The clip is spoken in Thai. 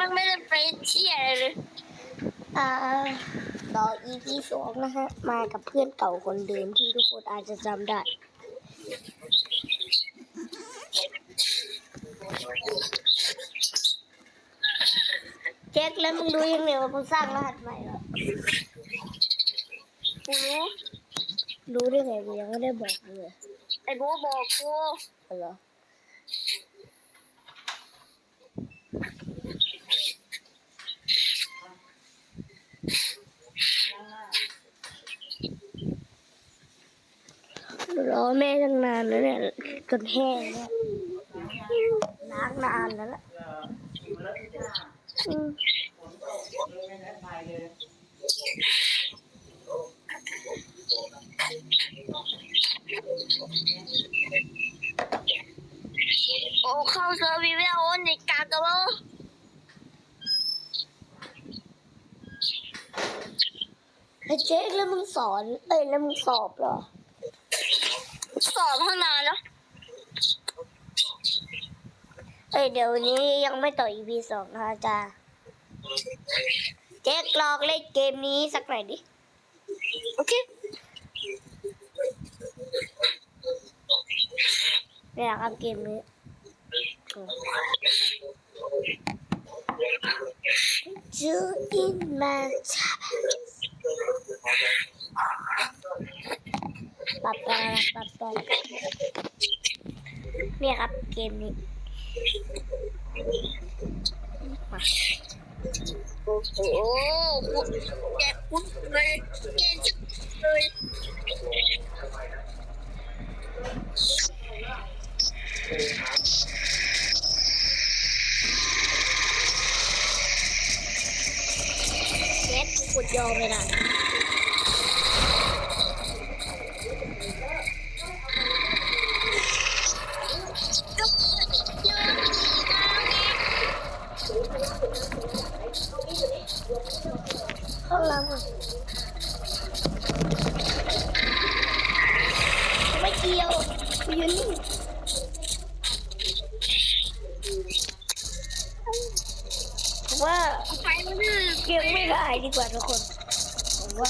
มันไม่ได้ไปเที่ยวเลยอ่าต่อ EP สองนะฮะ มากับเพื่อนเก่าคนเดิมที่ทุกคนอาจจะจำได้ เจ๊กแล้วมึงรู้ยังไงว่ากูสร้างรหัสใหม่แล้วกูรู้รู้ได้ไงกูยังไม่ได้บอกมึงเลยไอ้โบทบอกกูเอาเหรอ รอแม่ตั้งนานแล้วเนี่ยจนแห้งเนี่ยล้างนานแล้วล่ะโอ้เข้าเซอร์วิสแล้วในกากระโบไอ้เจ๊แล้วมึงสอน เอ้ยแล้วมึงสอบเหรอ อบข้างนานแล้วเอ้ยเดี๋ยววันนี้ยังไม่ต่อ EP สองนะคะจ้าเจ๊กลองเล่นเกมนี้สักหน่อยดิ โอเคไม่อยากเอาเกมนี้จูอินมาชา ปับปับปับปับนี่ครับเกมนี้โอ้โหแกูแกกูเลยเกณฑ์จังเลยเจ๊กกูกดยอมไม่ได้ ข้างหล่างอะไม่เกี่ยวกูยืนนิ่งว่าไปไม่ได้เกี่ยวไม่ได้ดีกว่าทุกคนผมว่า